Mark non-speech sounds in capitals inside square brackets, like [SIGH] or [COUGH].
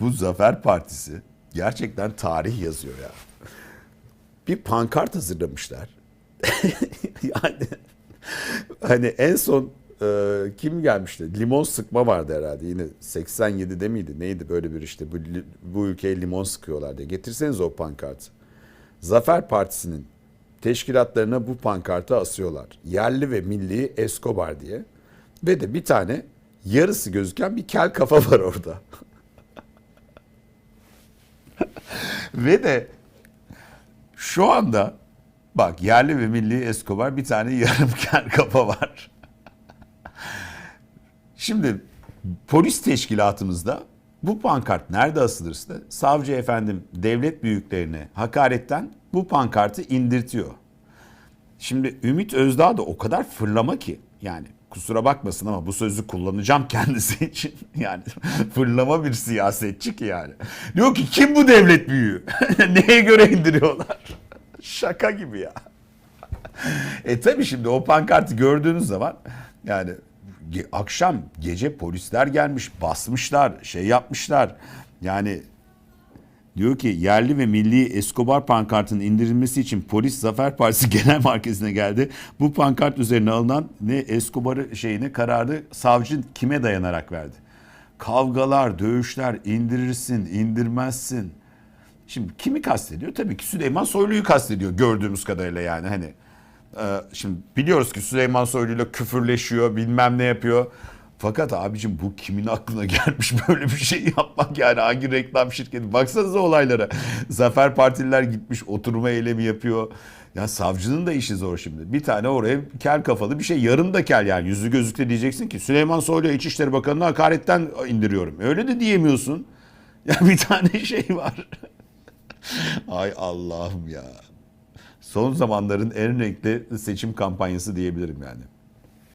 bu Zafer Partisi gerçekten tarih yazıyor ya. Bir pankart hazırlamışlar. [LAUGHS] yani hani en son e, kim gelmişti? Limon sıkma vardı herhalde. Yine 87'de miydi? Neydi böyle bir işte bu, bu ülkeye limon sıkıyorlar diye. Getirseniz o pankartı. Zafer Partisi'nin teşkilatlarına bu pankartı asıyorlar. Yerli ve milli Escobar diye. Ve de bir tane yarısı gözüken bir kel kafa var orada. Ve de şu anda bak yerli ve milli Escobar bir tane yarım [LAUGHS] kel kafa var. Şimdi polis teşkilatımızda bu pankart nerede asılırsa savcı efendim devlet büyüklerine hakaretten bu pankartı indirtiyor. Şimdi Ümit Özdağ da o kadar fırlama ki yani kusura bakmasın ama bu sözü kullanacağım kendisi [LAUGHS] için. Yani fırlama bir siyasetçi ki yani. Diyor ki kim bu devlet büyüğü? [LAUGHS] Neye göre indiriyorlar? [LAUGHS] Şaka gibi ya. E tabi şimdi o pankartı gördüğünüz zaman yani akşam gece polisler gelmiş basmışlar şey yapmışlar yani diyor ki yerli ve milli Escobar pankartının indirilmesi için polis Zafer Partisi [LAUGHS] Genel Merkezi'ne geldi. Bu pankart üzerine alınan ne Escobar'ı şeyine kararı savcı kime dayanarak verdi? Kavgalar, dövüşler, indirirsin, indirmezsin. Şimdi kimi kastediyor? Tabii ki Süleyman Soylu'yu kastediyor gördüğümüz kadarıyla yani hani. e, Şimdi biliyoruz ki Süleyman Soylu'yla küfürleşiyor, bilmem ne yapıyor. Fakat abicim bu kimin aklına [LAUGHS] gelmiş böyle bir şey yapmak yani hangi reklam şirketi? Baksanıza olaylara. [LAUGHS] Zafer Partililer gitmiş oturma eylemi yapıyor. Ya savcının da işi zor şimdi. Bir tane oraya kel kafalı bir şey yarım da kel yani yüzü gözükte diyeceksin ki Süleyman Soylu İçişleri Bakanı'nı hakaretten indiriyorum. Öyle de diyemiyorsun. [LAUGHS] Ya bir tane şey var. Ay Allah'ım ya. Son zamanların en renkli seçim kampanyası diyebilirim yani.